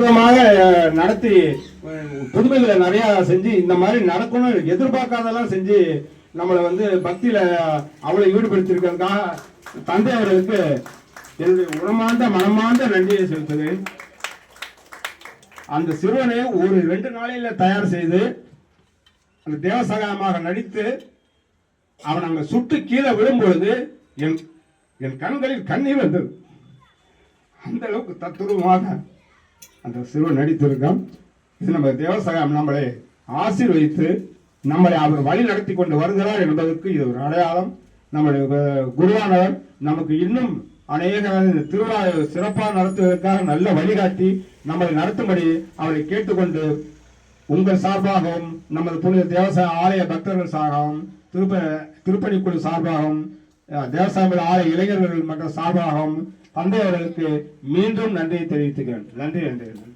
நடத்தி புதுமைகளை நிறைய செஞ்சு இந்த மாதிரி நடக்கணும் எதிர்பார்க்காதெல்லாம் செஞ்சு நம்மளை வந்து பக்தியில அவ்வளவு ஈடுபடுத்தியிருக்கிறதுக்காக தந்தை அவர்களுக்கு என்னுடைய உணமார்ந்த மனமார்ந்த நன்றியை செலுத்துகிறேன். அந்த சிறுவனை ஒரு ரெண்டு நாளையில தயார் செய்து அந்த தேவசகாயமாக நடித்து அவன் அங்க சுட்டு கீழே விழும்பொழுது என் என் கண்களில் கண்ணீர் வந்தது. அந்த அளவுக்கு தத்துருவமாக அந்த சிறுவன் நடித்திருக்கோம் இது நம்ம தேவசகாயம் நம்மளை ஆசீர்வதித்து நம்மளை அவர் வழி நடத்தி கொண்டு வருகிறார் என்பதற்கு இது ஒரு அடையாளம். நம்முடைய குருவானவர் நமக்கு இன்னும் அநேக திருவிழா சிறப்பாக நடத்துவதற்காக நல்ல வழிகாட்டி நம்மளை நடத்தும்படி அவரை கேட்டுக்கொண்டு உங்கள் சார்பாகவும் நமது புனித தேவசாய ஆலய பக்தர்கள் சார்பாகவும் திருப்ப திருப்பணிக்குழு சார்பாகவும் அஹ், தேவசாய ஆலய இளைஞர்கள் மற்ற சார்பாகவும் தந்தை அவர்களுக்கு மீண்டும் நன்றியை தெரிவித்துக்கிறேன். நன்றி நன்றி நன்றி.